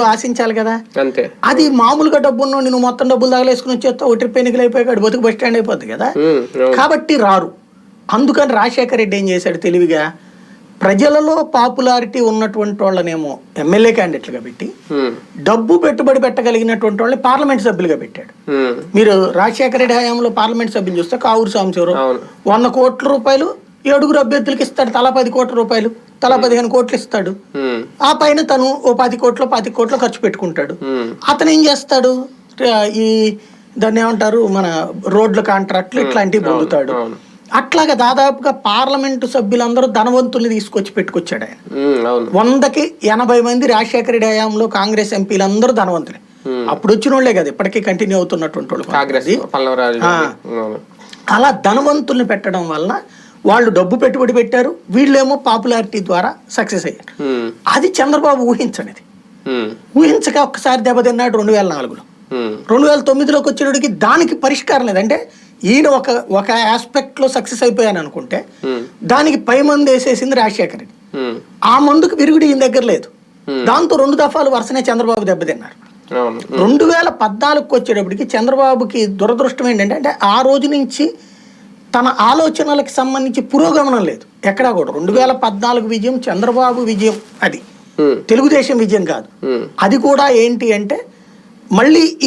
ఆశించాలి కదా. అంతే. అది మామూలుగా డబ్బు నువ్వు మొత్తం డబ్బులు తగలేసుకుని వచ్చేస్తావు ఒక ట్రిప్ ఎన్నికలు అయిపోయాడు బతుకు బస్ స్టాండ్ అయిపోద్ది కదా. కాబట్టి రారు. అందుకని రాజశేఖర రెడ్డి ఏం చేశాడు తెలివిగా ప్రజలలో పాపులారిటీ ఉన్నటువంటి వాళ్ళనేమో ఎమ్మెల్యే క్యాండిడేట్లుగా పెట్టి డబ్బు పెట్టుబడి పెట్టగలిగినటువంటి వాళ్ళని పార్లమెంట్ సభ్యులుగా పెట్టాడు. మీరు రాజశేఖర రెడ్డి హయాంలో పార్లమెంట్ సభ్యులు చూస్తే కావూరు సాంబశివరావు వంద కోట్ల రూపాయలు ఏడుగురు అభ్యర్థులకి ఇస్తాడు తలా పది కోట్ల రూపాయలు. తలా పదిహేను కోట్లు ఇస్తాడు. ఆ పైన తను ఓ పది కోట్లు పది కోట్లు ఖర్చు పెట్టుకుంటాడు. అతను ఏం చేస్తాడు? ఈ దాన్ని ఏమంటారు? మన రోడ్ల కాంట్రాక్ట్లు ఇట్లాంటివి పొందుతాడు. అట్లాగా దాదాపుగా పార్లమెంటు సభ్యులందరూ ధనవంతుల్ని తీసుకొచ్చి పెట్టుకొచ్చాడు ఆయన వందకి ఎనభై మంది రాజశేఖర రెడ్డి హయాంలో కాంగ్రెస్ ఎంపీలందరూ ధనవంతులే. అప్పుడు వచ్చిన వాళ్ళే కదా ఇప్పటికీ కంటిన్యూ అవుతున్నటువంటి వాళ్ళు అలా ధనవంతుల్ని పెట్టడం వలన వాళ్ళు డబ్బు పెట్టుబడి పెట్టారు వీళ్ళేమో పాపులారిటీ ద్వారా సక్సెస్ అయ్యారు. అది చంద్రబాబు ఊహించనిది. ఊహించక ఒక్కసారి దెబ్బతిన్నాడు రెండు వేల నాలుగులో. రెండు వేల తొమ్మిదిలోకి వచ్చేటికి దానికి పరిష్కారం లేదంటే ఈయన ఒక ఒక ఆస్పెక్ట్లో సక్సెస్ అయిపోయాను అనుకుంటే దానికి పై మందు వేసేసింది రాజశేఖర్ రెడ్డి. ఆ మందుకు విరుగుడు ఈయన దగ్గర లేదు. దాంతో రెండు దఫాలు వరుసనే చంద్రబాబు దెబ్బతిన్నారు. రెండు వేల పద్నాలుగుకి వచ్చేటప్పటికి చంద్రబాబుకి దురదృష్టం ఏంటంటే అంటే ఆ రోజు నుంచి తన ఆలోచనలకు సంబంధించి పురోగమనం లేదు. ఎక్కడా కూడా. రెండు వేల పద్నాలుగు విజయం చంద్రబాబు విజయం అది. తెలుగుదేశం విజయం కాదు. అది కూడా ఏంటి అంటే మళ్ళీ ఈ